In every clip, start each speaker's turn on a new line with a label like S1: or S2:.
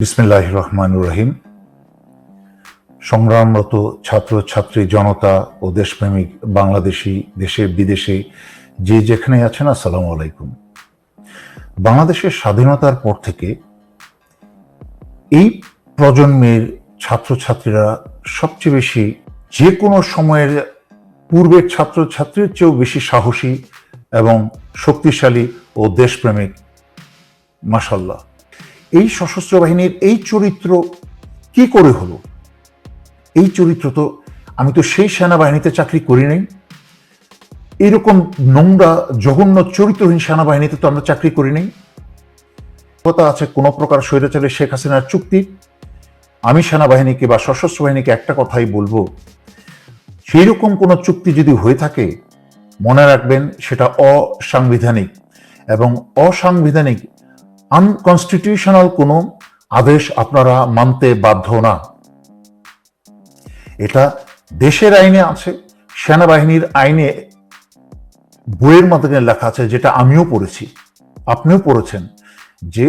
S1: বিসমিল্লাহ রহমান রহিম সংগ্রামরত ছাত্র, ছাত্রী, জনতা ও দেশপ্রেমিক বাংলাদেশি, দেশে, বিদেশে যে যেখানে আছেন, আসসালামু আলাইকুম। বাংলাদেশের স্বাধীনতার পর থেকে এই প্রজন্মের ছাত্রছাত্রীরা সবচেয়ে বেশি যে কোনো সময়ের পূর্বের ছাত্রছাত্রীর চেয়েও বেশি সাহসী এবং শক্তিশালী ও দেশপ্রেমিক মাসাল্লাহ এই সশস্ত্র বাহিনীর এই চরিত্র কি করে হলো? এই চরিত্র তো আমি তো সেই সেনাবাহিনীতে চাকরি করি নাই। এরকম নোংরা, জঘন্য, চরিত্রহীন সেনাবাহিনীতে তো আমরা চাকরি করি নাই। কথা আছে কোনো প্রকার স্বৈরাচারী শেখ হাসিনার চুক্তি। আমি সেনাবাহিনীকে বা সশস্ত্র বাহিনীকে একটা কথাই বলব সেই রকম কোনো চুক্তি যদি হয়ে থাকে, মনে রাখবেন সেটা অসাংবিধানিক এবং অসাংবিধানিক আনকনস্টিটিউশনাল কোনো আদেশ আপনারা মানতে বাধ্য না। এটা দেশের আইনে আছে, সেনাবাহিনীর আইনে বইয়ের মাধ্যমে লেখা আছে, যেটা আমিও পড়েছি, আপনিও পড়েছেন, যে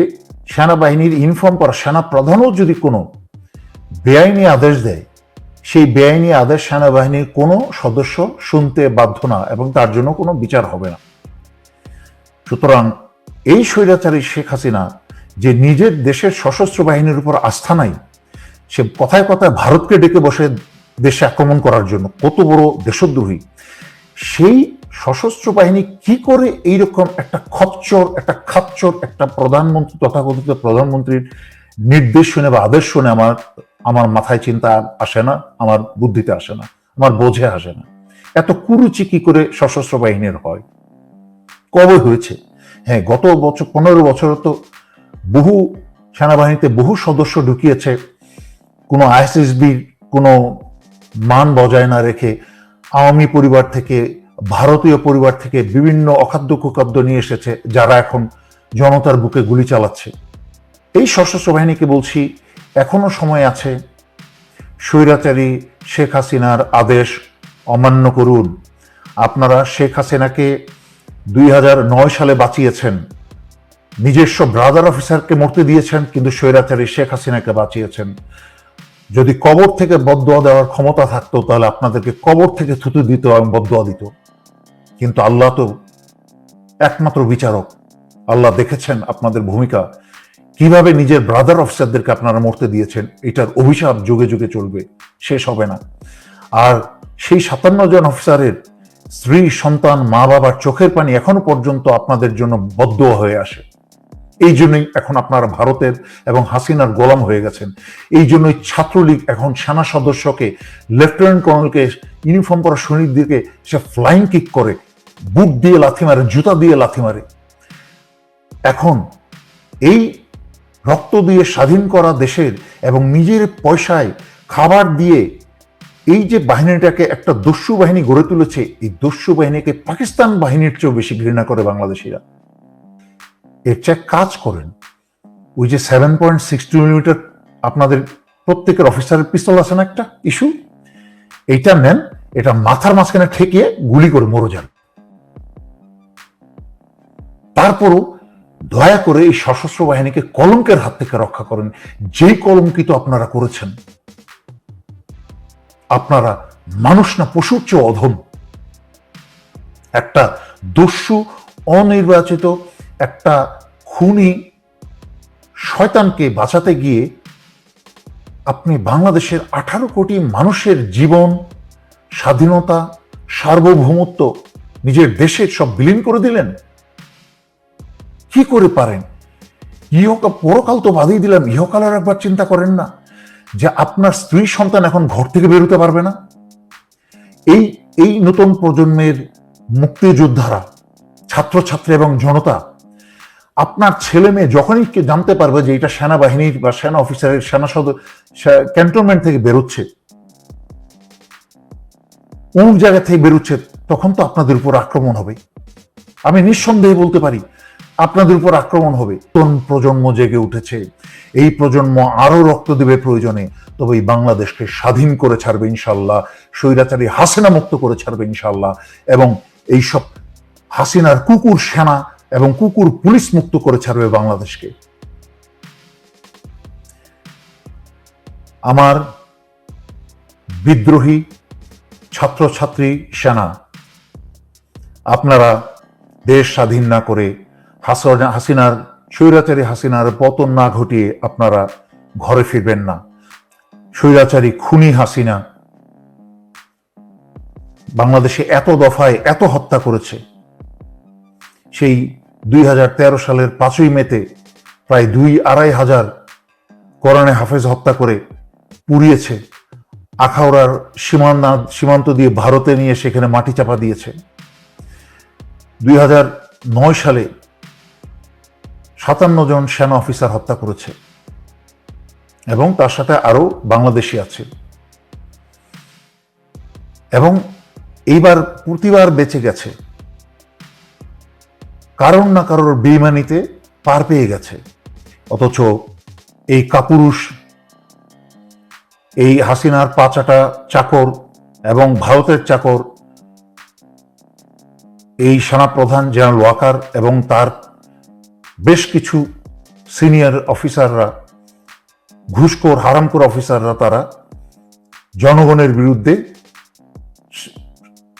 S1: সেনাবাহিনীর ইনফর্ম করা সেনা প্রধানও যদি কোনো বেআইনি আদেশ দেয়, সেই বেআইনি আদেশ সেনাবাহিনীর কোনো সদস্য শুনতে বাধ্য না এবং তার জন্য কোনো বিচার হবে না। সুতরাং এই স্বৈরাচারী শেখ হাসিনা যে নিজের দেশের সশস্ত্র বাহিনীর উপর আস্থা নাই, সে কথায় কথায় ভারতকে ডেকে বসে দেশে আক্রমণ করার জন্য কত বড় দেশদ্রোহী, সেই সশস্ত্র বাহিনী কি করে এইরকম একটা খচ্চর, একটা খাচ্চর, একটা প্রধানমন্ত্রী, তথাকথিত প্রধানমন্ত্রীর নির্দেশ শুনে বা আদেশ শুনে আমার আমার মাথায় চিন্তা আসে না, আমার বুদ্ধিতে আসে না, আমার বোঝে আসে না। এত কুরুচি কি করে সশস্ত্র বাহিনীর হয়? কবে হয়েছে? হ্যাঁ গত বছর, পনেরো বছর তো বহু সেনাবাহিনীতে বহু সদস্য ঢুকিয়েছে। কোনো আইএসএসবির কোনো মান বজায় না রেখে আওয়ামী পরিবার থেকে, ভারতীয় পরিবার থেকে বিভিন্ন অখাদ্য কুখাদ্য নিয়ে এসেছে, যারা এখন জনতার বুকে গুলি চালাচ্ছে। এই সশস্ত্র বাহিনীকে বলছি, এখনও সময় আছে স্বৈরাচারী শেখ হাসিনার আদেশ অমান্য করুন। আপনারা শেখ হাসিনাকে দুই হাজার নয় সালে বাঁচিয়েছেন। নিজস্ব ব্রাদার অফিসারকে মরতে দিয়েছেন, কিন্তু স্বৈরাচারী শেখ হাসিনাকে বাঁচিয়েছেন। যদি কবর থেকে বদোয়া দেওয়ার ক্ষমতা থাকতো, তাহলে আপনাদেরকে কবর থেকে থুতু দিত এবং বদোয়া দিত। কিন্তু আল্লাহ তো একমাত্র বিচারক। আল্লাহ দেখেছেন আপনাদের ভূমিকা। কীভাবে নিজের ব্রাদার অফিসারদেরকে আপনারা মরতে দিয়েছেন, এটার অভিশাপ যুগে যুগে চলবে, শেষ হবে না। আর সেই সাতান্ন জন অফিসারের স্ত্রী, সন্তান, মা বাবার চোখের পানি এখনও পর্যন্ত আপনাদের জন্য বদ্ধ হয়ে আসে। এই জন্যই এখন আপনারা ভারতের এবং হাসিনার গোলাম হয়ে গেছেন। এই জন্যই ছাত্রলীগ এখন সেনা সদস্যকে, লেফটেন্যান্ট কর্নেলকে ইউনিফর্ম পরা সৈনিকদেরকে সে ফ্লাইং কিক করে বুট দিয়ে লাথি মারে, জুতা দিয়ে লাথি মারে। এখন এই রক্ত দিয়ে স্বাধীন করা দেশের এবং নিজের পয়সায় খাবার দিয়ে এই যে বাহিনীটাকে একটা দস্যু বাহিনী গড়ে তুলেছে, এই দস্যু বাহিনীকে পাকিস্তান বাহিনীর চেয়েও বেশি ঘৃণা করে বাংলাদেশিরা। এর চেয়ে কাজ করেন। ওই যে সেভেন পয়েন্ট সিক্সটি মিলিমিটার আপনাদের প্রত্যেকের অফিসারের পিস্তল আছে না একটা? ইস্যু এইটা নেন, এটা মাথার মাঝখানে ঠেকিয়ে গুলি করে মরে যান। তারপরও দয়া করে এই সশস্ত্র বাহিনীকে কলঙ্কের হাত থেকে রক্ষা করেন। যেই কলঙ্কিত আপনারা করেছেন আপনারা মানুষ না, পশুর চেয়ে অধম। একটা দস্যু, অনির্বাচিত একটা খুনি শয়তানকে বাঁচাতে গিয়ে আপনি বাংলাদেশের আঠারো কোটি মানুষের জীবন, স্বাধীনতা, সার্বভৌমত্ব নিজের দেশের সব বিলীন করে দিলেন। কি করে পারেন? ইহকাল পরকাল তো বাদিয়ে দিলাম ইহকালের একবার চিন্তা করেন না। যে আপনার স্ত্রী সন্তান এখন ঘর থেকে বেরোতে পারবে না? এই এই নতুন প্রজন্মের মুক্তিযোদ্ধারা, ছাত্রছাত্রী এবং জনতা, আপনার ছেলে মেয়ে যখনই জানতে পারবে যে এটা সেনাবাহিনীর বা সেনা অফিসারের, সেনা সদর ক্যান্টনমেন্ট থেকে বেরোচ্ছে অমুক জায়গা থেকে বেরোচ্ছে, তখন তো আপনাদের উপর আক্রমণ হবে। আমি নিঃসন্দেহে বলতে পারি আপনাদের উপর আক্রমণ হবে। নতুন প্রজন্ম জেগে উঠেছে। এই প্রজন্ম আরও রক্ত দেবে প্রয়োজনে। তবে এই বাংলাদেশকে স্বাধীন করে ছাড়বে ইনশাল্লাহ। স্বৈরাচারী হাসিনা মুক্ত করে ছাড়বে ইনশাল্লাহ। এবং এইসব হাসিনার কুকুর সেনা এবং কুকুর পুলিশ মুক্ত করে ছাড়বে বাংলাদেশকে। আমার বিদ্রোহী ছাত্রছাত্রী সেনা, আপনারা দেশ স্বাধীন না করে হাসনা- হাসিনার, স্বৈরাচারী হাসিনার পতন না ঘটিয়ে আপনারা ঘরে ফিরবেন না। স্বৈরাচারী খুনি হাসিনা বাংলাদেশে এত দফায় এত হত্যা করেছে। সেই দুই হাজার তেরো সালের পাঁচই মেতে প্রায় দুই আড়াই হাজার কোরআনে হাফেজ হত্যা করে পুড়িয়েছে। আখাউড়ার সীমান্ত সীমান্ত দিয়ে ভারতে নিয়ে সেখানে মাটি চাপা দিয়েছে। দুই নয় সালে সাতান্ন জন সেনা অফিসার হত্যা করেছে এবং তার সাথে আরও বাংলাদেশি আছে। এবং এইবার প্রতিবার বেঁচে গেছে। কারণ না কারোর বেইমানিতে পার পেয়ে গেছে। অথচ এই কাপুরুষ, এই হাসিনার পাচাটা চাকর এবং ভারতের চাকর, এই সেনাপ্রধান জেনারেল ওয়াকার এবং তার বেশ কিছু সিনিয়র অফিসাররা, ঘুষখোর, হারামখোর অফিসাররা তারা জনগণের বিরুদ্ধে,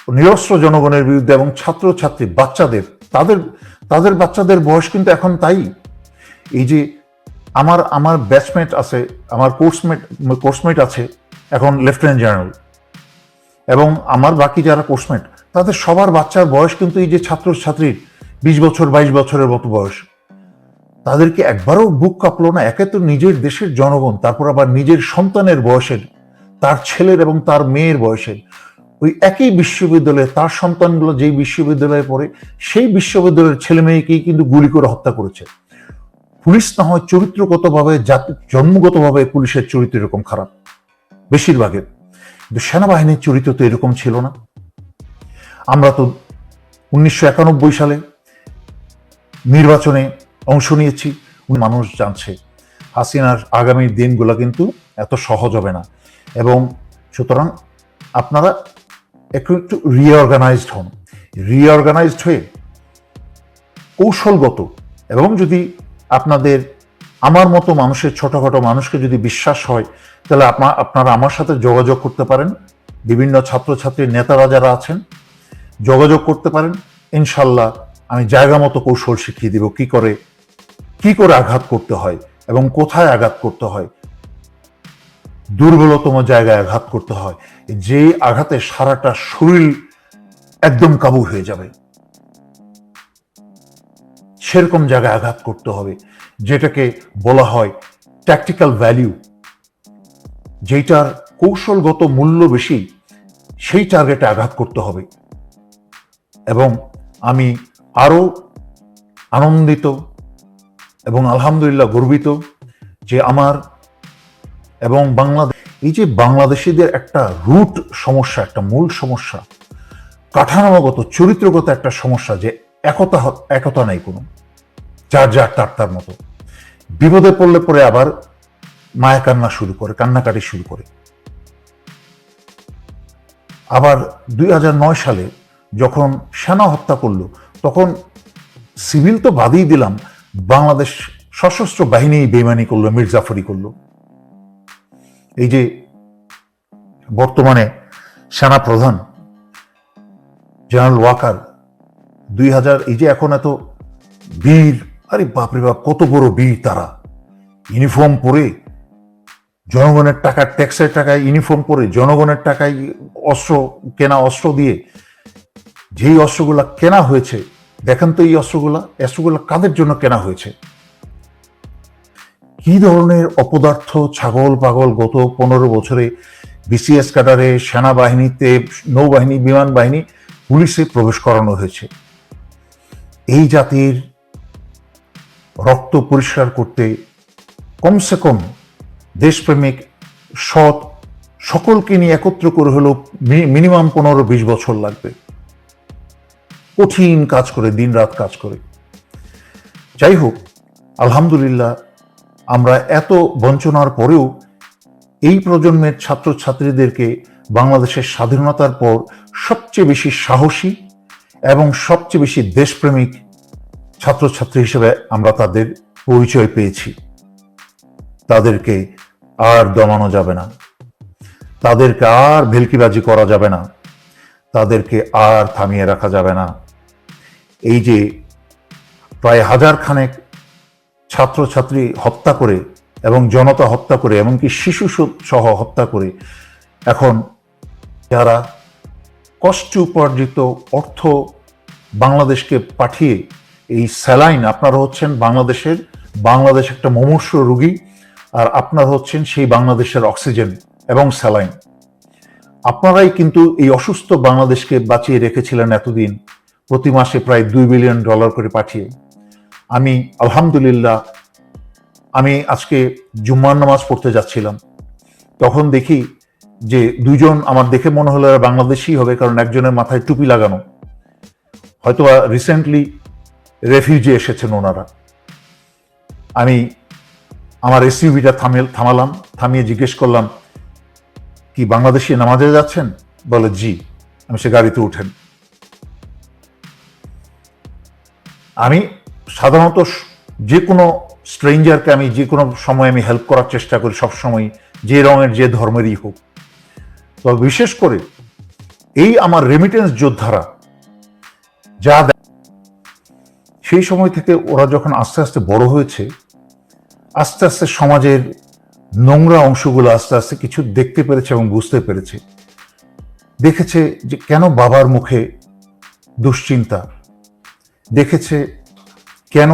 S1: নিরস্ত্র জনগণের বিরুদ্ধে এবং ছাত্রছাত্রী বাচ্চাদের, তাদের তাদের বাচ্চাদের বয়স কিন্তু এখন তাই। এই যে আমার আমার ব্যাচমেট আছে, আমার কোর্সমেট কোর্সমেট আছে এখন লেফটেন্যান্ট জেনারেল এবং আমার বাকি যারা কোর্সমেট তাদের সবার বাচ্চার বয়স কিন্তু এই যে ছাত্রছাত্রীর বিশ বছর, বাইশ বছরের মতো বয়স। তাদেরকে একবারও বুক কাঁপলো না, একে তো নিজের দেশের জনগণ, তারপর আবার নিজের সন্তানের বয়সের, তার ছেলের এবং তার মেয়ের বয়সের। ওই একই বিশ্ববিদ্যালয়ে তার সন্তানগুলো যেই বিশ্ববিদ্যালয়ে পড়ে, সেই বিশ্ববিদ্যালয়ের ছেলে মেয়েকেই কিন্তু গুলি করে হত্যা করেছে। পুলিশ না হয় চরিত্রগতভাবে, জাতি, জন্মগতভাবে পুলিশের চরিত্র এরকম খারাপ, বেশিরভাগের। কিন্তু সেনাবাহিনীর চরিত্র তো এরকম ছিল না। আমরা তো উনিশশো একানব্বই সালে নির্বাচনে অংশ নিয়েছি মানুষ জানছে। হাসিনার আগামী দিনগুলো কিন্তু এত সহজ হবে না। এবং সুতরাং আপনারা একটু একটু রিঅর্গানাইজড হন। রিঅর্গানাইজড হয়ে কৌশলগত এবং যদি আপনাদের, আমার মতো মানুষের, ছোটোখাটো মানুষকে যদি বিশ্বাস হয়, তাহলে আপনা, আপনারা আমার সাথে যোগাযোগ করতে পারেন। বিভিন্ন ছাত্রছাত্রীর নেতারা যারা আছেন, যোগাযোগ করতে পারেন। ইনশাল্লাহ আমি জায়গা মতো কৌশল শিখিয়ে দিব। কি করে কি করে আঘাত করতে হয় এবং কোথায় আঘাত করতে হয়? দুর্বলতম জায়গায় আঘাত করতে হয়। যে আঘাতে সারাটা শরীর একদম কাবু হয়ে যাবে। সেরকম জায়গায় আঘাত করতে হবে, যেটাকে বলা হয় ট্যাকটিক্যাল ভ্যালিউ যেটার কৌশলগত মূল্য বেশি, সেই টার্গেটে আঘাত করতে হবে। এবং আমি আরও আনন্দিত এবং আলহামদুলিল্লাহ গর্বিত যে আমার এবং বাংলাদেশ এই যে বাংলাদেশিদের একটা রুট সমস্যা, একটা মূল সমস্যা, কাঠামোগত, চরিত্রগত একটা সমস্যা যে একতা একতা নাই কোনো, যার যার তার তার মতো। বিপদে পড়লে পরে আবার মায়া কান্না শুরু করে, কান্নাকাটি শুরু করে। আবার দুই হাজার নয় সালে যখন সেনা হত্যা করল, তখন সিভিল তো বাদই দিলাম বাংলাদেশ সশস্ত্র বাহিনী বেমানি করল মির্জাফরি করল। এই যে বর্তমানে সেনা প্রধান জেনারেল ওয়াকার, দুই হাজার, এই যে এখন এত বীর, আরে বাপরে বাপ, কত বড় বীর তারা। ইউনিফর্ম পরে জনগণের টাকা, ট্যাক্সের টাকায় ইউনিফর্ম পরে জনগণের টাকায় অস্ত্র, কেনা অস্ত্র দিয়ে যেই অস্ত্রগুলা কেনা হয়েছে দেখেন তো এই অস্ত্রগুলা অস্ত্রগুলা কাদের জন্য কেনা হয়েছে? কি ধরনের অপদার্থ ছাগল, পাগল গত পনেরো বছরে বিসিএস ক্যাডারে, সেনাবাহিনীতে, নৌবাহিনী বিমান বাহিনী পুলিশে প্রবেশ করানো হয়েছে? এই জাতির রক্ত পরিষ্কার করতে কমসে কম দেশপ্রেমিক সৎ সকলকে নিয়ে একত্র করে হলেও মিনিমাম পনেরো বিশ বছর লাগবে। কঠিন কাজ করে দিন রাত কাজ করে। যাই হোক আলহামদুলিল্লাহ, আমরা এত বঞ্চনার পরেও এই প্রজন্মের ছাত্রছাত্রীদেরকে বাংলাদেশের স্বাধীনতার পর সবচেয়ে বেশি সাহসী এবং সবচেয়ে বেশি দেশপ্রেমিক ছাত্রছাত্রী হিসেবে আমরা তাদের পরিচয় পেয়েছি। তাদেরকে আর দমানো যাবে না। তাদেরকে আর ভেলকিবাজি করা যাবে না। তাদেরকে আর থামিয়ে রাখা যাবে না। এই যে প্রায় হাজার খানেক ছাত্রছাত্রী হত্যা করে এবং জনতা হত্যা করে, এমনকি শিশু সহ হত্যা করে, এখন যারা কষ্ট উপার্জিত অর্থ বাংলাদেশকে পাঠিয়ে এই স্যালাইন, আপনারা হচ্ছেন বাংলাদেশের, বাংলাদেশ একটা মুমূর্ষ রুগী, আর আপনারা হচ্ছেন সেই বাংলাদেশের অক্সিজেন এবং স্যালাইন। আপনারাই কিন্তু এই অসুস্থ বাংলাদেশকে বাঁচিয়ে রেখেছিলেন এতদিন। প্রতি মাসে প্রায় দুই বিলিয়ন ডলার করে পাঠিয়ে। আমি আলহামদুলিল্লাহ, আমি আজকে জুম্মার নামাজ পড়তে যাচ্ছিলাম। তখন দেখি যে দুজন আমার দেখে মনে হলো এরা বাংলাদেশি হবে, কারণ একজনের মাথায় টুপি লাগানো। হয়তো রিসেন্টলি রেফিউজি এসেছেন ওনারা। আমি আমার এসইউভিটা থামে, থামালাম, থামিয়ে জিজ্ঞেস করলাম, কি বাংলাদেশি নামাজে যাচ্ছেন? বলে, জি। আমি সে গাড়িতে উঠেন। আমি সাধারণত যে কোনো স্ট্রেঞ্জারকে আমি যে কোনো সময় আমি হেল্প করার চেষ্টা করি সবসময়, যে রঙের, যে ধর্মেরই হোক। তবে বিশেষ করে এই আমার রেমিটেন্স যোদ্ধারা, যা সেই সময় থেকে ওরা যখন আস্তে আস্তে বড় হয়েছে, আস্তে আস্তে সমাজের নোংরা অংশগুলো আস্তে আস্তে কিছু দেখতে পেরেছে এবং বুঝতে পেরেছে। দেখেছে যে কেন বাবার মুখে দুশ্চিন্তা দেখেছে কেন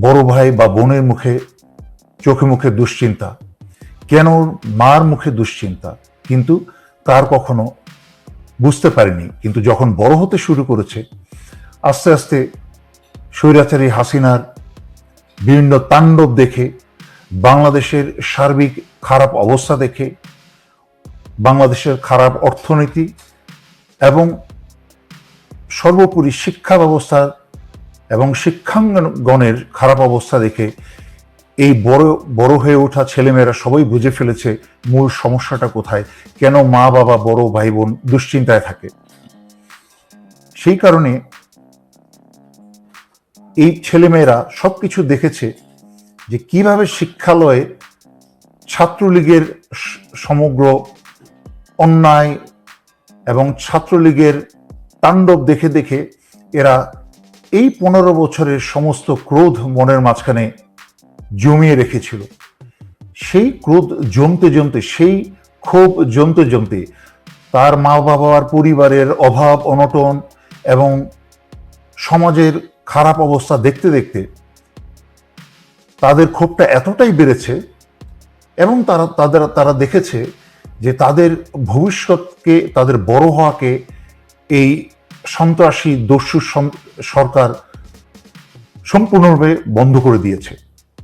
S1: বড় ভাই বা বোনের মুখে, চোখে মুখে দুশ্চিন্তা? কেন মার মুখে দুশ্চিন্তা? কিন্তু তার কখনো বুঝতে পারেনি। কিন্তু যখন বড় হতে শুরু করেছে, আস্তে আস্তে স্বৈরাচারী হাসিনার বিভিন্ন তাণ্ডব দেখে, বাংলাদেশের সার্বিক খারাপ অবস্থা দেখে, বাংলাদেশের খারাপ অর্থনীতি এবং সর্বোপরি শিক্ষা ব্যবস্থার এবং শিক্ষাঙ্গনের খারাপ অবস্থা দেখে এই বড় বড় হয়ে ওঠা ছেলেমেয়েরা সবাই বুঝে ফেলেছে মূল সমস্যাটা কোথায়, কেন মা বাবা বড় ভাই বোন দুশ্চিন্তায় থাকে। সেই কারণে এই ছেলেমেয়েরা সবকিছু দেখেছে যে কীভাবে শিক্ষালয়ে ছাত্রলীগের সমগ্র অন্যায় এবং ছাত্রলীগের তাণ্ডব দেখে দেখে এরা এই পনেরো বছরের সমস্ত ক্রোধ মনের মাঝখানে জমিয়ে রেখেছিল। সেই ক্রোধ জমতে জমতে, সেই ক্ষোভ জমতে জমতে তার মা বাবার পরিবারের অভাব, অনটন এবং সমাজের খারাপ অবস্থা দেখতে দেখতে তাদের ক্ষোভটা এতটাই বেড়েছে এবং তারা, তাদের, তারা দেখেছে যে তাদের ভবিষ্যৎকে, তাদের বড় হওয়াকে এই সন্ত্রাসী দস্যু সরকার সম্পূর্ণরূপে বন্ধ করে দিয়েছে।